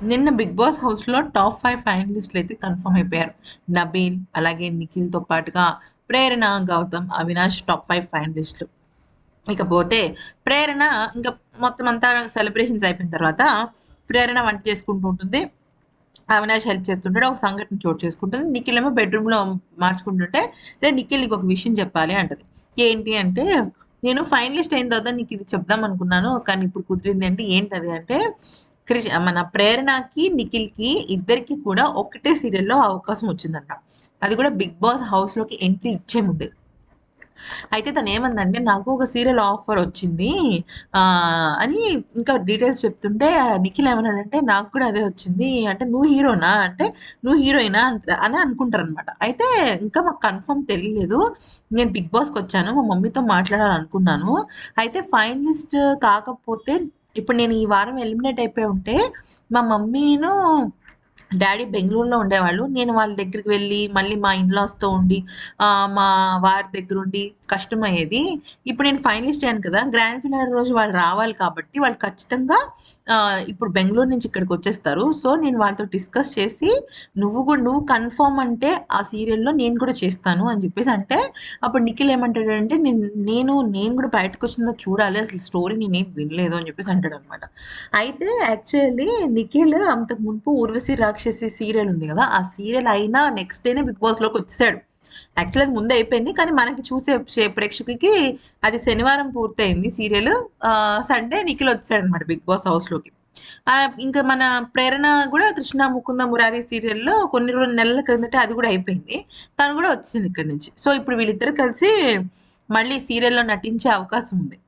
నిన్న Bigg Boss హౌస్లో top five ఫైనలిస్టులు అయితే కన్ఫర్మ్ అయిపోయారు. నబీల్ అలాగే నిఖిల్తో పాటుగా ప్రేరణ గౌతమ్ అవినాష్ టాప్ ఫైవ్ ఫైనలిస్టులు. ఇకపోతే ప్రేరణ ఇంకా మొత్తం అంతా సెలబ్రేషన్స్ అయిపోయిన తర్వాత ప్రేరణ వంట చేసుకుంటూ ఉంటుంది. అవినాష్ హెల్ప్ చేస్తుంటాడు ఒక సంఘటన చోటు చేసుకుంటుంది. నిఖిల్ ఏమో బెడ్రూమ్లో మార్చుకుంటుంటే రే నిఖిల్ నీకు ఒక విషయం చెప్పాలి అంటది. ఏంటి అంటే నేను ఫైనలిస్ట్ అయిన తర్వాత నీకు ఇది చెప్దాం అనుకున్నాను కానీ ఇప్పుడు కుదిరింది అంటే ఏంటది? అంటే క్రిష్ మన ప్రేరణకి నిఖిల్కి ఇద్దరికి కూడా ఒకటే సీరియల్లో అవకాశం వచ్చిందంట. అది కూడా బిగ్ బాస్ హౌస్లోకి ఎంట్రీ ఇచ్చే ముందే. అయితే తను ఏమందంటే నాకు ఒక సీరియల్ ఆఫర్ వచ్చింది. అని ఇంకా డీటెయిల్స్ చెప్తుంటే నిఖిల్ ఏమన్నాడంటే నాకు కూడా అదే వచ్చింది. అంటే నువ్వు హీరోనా? అంటే నువ్వు హీరోయినా? అని అనుకుంటారు అనమాట అయితే ఇంకా మాకు కన్ఫర్మ్ తెలియలేదు. నేను బిగ్ బాస్కి వచ్చాను మా మమ్మీతో మాట్లాడాలనుకున్నాను. అయితే ఫైనలిస్ట్ కాకపోతే ఇప్పుడు నేను ఈ వారం ఎలిమినేట్ అయిపోయి ఉంటే మా మమ్మీను డాడీ బెంగళూరులో ఉండేవాళ్ళు. నేను వాళ్ళ దగ్గరికి వెళ్ళి మళ్ళీ మా ఇన్లాస్తో ఉండి మా వారి దగ్గర ఉండి కష్టమయ్యేది. ఇప్పుడు నేను ఫైనలిస్ట్ అయ్యాను కదా. గ్రాండ్ ఫినాల్ రోజు వాళ్ళు రావాలి కాబట్టి వాళ్ళు ఖచ్చితంగా ఇప్పుడు బెంగళూరు నుంచి ఇక్కడికి వచ్చేస్తారు. సో నేను వాళ్ళతో డిస్కస్ చేసి నువ్వు కూడా నువ్వు కన్ఫర్మ్ అంటే ఆ సీరియల్లో నేను కూడా చేస్తాను అని చెప్పేసి అంటే అప్పుడు నిఖిల్ ఏమంటాడంటే నేను నేను నేను కూడా బయటకు వచ్చిందో చూడాలి. అసలు స్టోరీ నేనేం వినలేదు అని చెప్పేసి అంటాడు అనమాట అయితే యాక్చువల్లీ నిఖిల్ అంతకు మునుపు ఊర్వశి రాక్షసి సీరియల్ ఉంది కదా ఆ సీరియల్ అయినా నెక్స్ట్ డేనే బిగ్ బాస్లోకి వచ్చాడు యాక్చువల్ అది ముందే అయిపోయింది కానీ మనకి చూసే ప్రేక్షకులకి అది శనివారం పూర్తయింది సీరియల్. సండే నిఖిల్ వచ్చాడు అనమాట బిగ్ బాస్ హౌస్లోకి ఇంకా మన ప్రేరణ కూడా కృష్ణ ముకుంద మురారి సీరియల్లో కొన్ని రెండు నెలల క్రిందట అది కూడా అయిపోయింది. తను కూడా వచ్చింది ఇక్కడ నుంచి. సో ఇప్పుడు వీళ్ళిద్దరు కలిసి మళ్ళీ సీరియల్లో నటించే అవకాశం ఉంది.